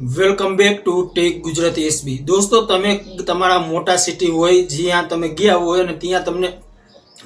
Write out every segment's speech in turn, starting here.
Welcome back to Tech Gujarati SB દોસ્તો, તમે તમારા મોટા સિટી હોય, જ્યાં તમે ગયા હોય અને ત્યાં તમને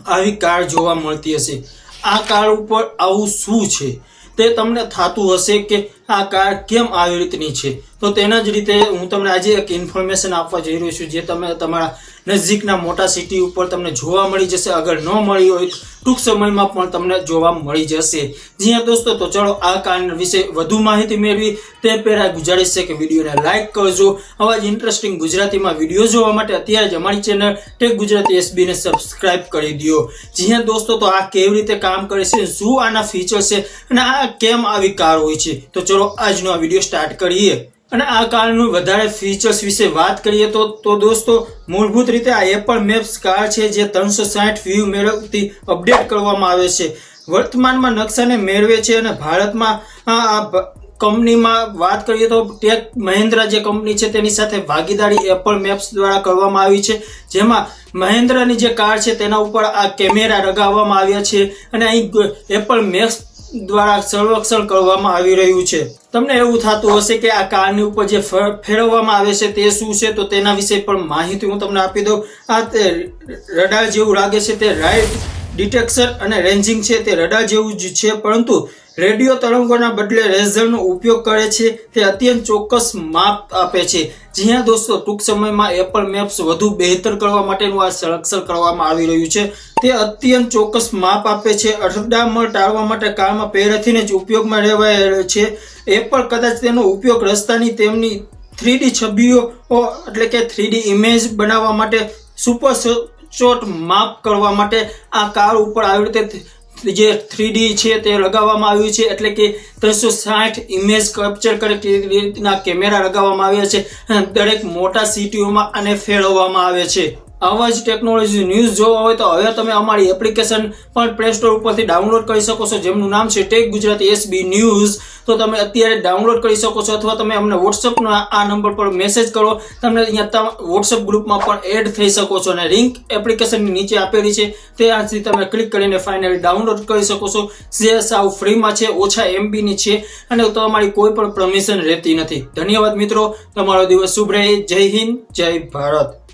આવી કાર જોવા મળતી હશે. આ કાર ઉપર આવું શું છે? તે તમને થતું હશે કે આ કાર કેમ આવી રીતની છે? તો તેના જ રીતે હું તમને આજે એક ઇન્ફોર્મેશન આપવા જઈ રહ્યો છું જે તમે તમારા નજીકના મોટા સિટી ઉપર તમને જોવા મળી જશે. અગર ન મળી હોય, ટૂંક સમયમાં પણ તમને જોવા મળી જશે. જી હા દોસ્તો, તો ચલો આ કાર વિશે વધુ માહિતી મેળવી. તે પહેલાં ગુજારીશ છે કે વિડીયોને લાઇક કરજો. આવા જ ઇન્ટરેસ્ટિંગ ગુજરાતીમાં વીડિયો જોવા માટે અત્યારે જ અમારી ચેનલ ટેક ગુજરાતી એસબીને સબસ્ક્રાઇબ કરી દો જી હા દોસ્તો, તો આ કેવી રીતે કામ કરે છે, શું આના ફીચર છે, અને આ કેમ આવી કાર હોય છે? તો ચલો આજનો આ વીડિયો સ્ટાર્ટ કરીએ. અને આ કારનું વધારે ફીચર્સ વિશે વાત કરીએ તો તો દોસ્તો, મૂળભૂત રીતે આ એપલ મેપ્સ કાર છે જે ત્રણસો સાઠ વ્યૂ મેળવતી અપડેટ કરવામાં આવે છે. વર્તમાનમાં નકશાને મેળવે છે અને ભારતમાં આ કંપનીમાં વાત કરીએ તો ટેક મહિન્દ્રા જે કંપની છે તેની સાથે ભાગીદારી એપલ મેપ્સ દ્વારા કરવામાં આવી છે. જેમાં મહિન્દ્રાની જે કાર છે તેના ઉપર આ કેમેરા લગાવવામાં આવ્યા છે. અને અહીં એપલ મેપ્સ દ્વારા સંરક્ષણ કરવામાં આવી રહ્યું છે. તમને એવું થતું હશે કે આ કારની ઉપર જે ફર- ફેરવવામાં આવે છે તે શું છે? તો તેના વિશે પણ માહિતી હું તમને આપી દઉં. આ તે રડાર જેવું લાગે છે તે રાઇટ ડિટેક્શન અને રેન્જિંગ છે તે રડાર જેવું જ છે, પરંતુ રેડિયો તરંગોના બદલે રેઝરનો ઉપયોગ કરે છે તે અત્યંત ચોક્કસ માપ આપે છે. જ્યાં દોસ્તો, ટૂંક સમયમાં એપલ મેપ્સ વધુ બહેતર કરવા માટેનું આ સંરક્ષણ કરવામાં આવી રહ્યું છે. તે અત્યંત ચોક્કસ માપ આપે છે. અથડામણ ટાળવા માટે કારમાં પહેરેથીને જ ઉપયોગમાં રહેવાય છે. એપલ કદાચ તેનો ઉપયોગ રસ્તાની તેમની થ્રીડી છબીઓ એટલે કે થ્રીડી ઇમેજ બનાવવા માટે સુપર ચોટ માપ કરવા માટે આ કાર ઉપર આવી રીતે જે થ્રીડી છે તે લગાવવામાં આવ્યું છે, એટલે કે ત્રણસો સાઠ ઇમેજ કેપ્ચર કરે તે રીતના કેમેરા લગાવવામાં આવ્યા છે દરેક મોટા સિટીઓમાં આને ફેરવવામાં આવે છે. આવા જ ટેકનોલોજી ન્યૂઝ જોવા હોય તો હવે તમે અમારી એપ્લિકેશન પણ પ્લે સ્ટોર ઉપરથી ડાઉનલોડ કરી શકો છો, જેમનું નામ છે ટેક ગુજરાતી એસબી ન્યૂઝ તો તમે અત્યારે ડાઉનલોડ કરી શકો છો અથવા તમે અમને વોટ્સઅપના આ નંબર પર મેસેજ કરો, તમને અહીંયા વોટ્સઅપ ગ્રુપમાં પણ એડ થઈ શકો છો અને રિંક એપ્લિકેશનની નીચે આપેલી છે. તે આજથી તમે ક્લિક કરીને ફાઇનલી ડાઉનલોડ કરી શકો છો. જે સાવ ફ્રીમાં છે, ઓછા એમબીની છે અને તમારી કોઈ પણ પરમિશન રહેતી નથી. ધન્યવાદ મિત્રો, તમારો દિવસ શુભ રહે. જય હિન્દ, જય ભારત.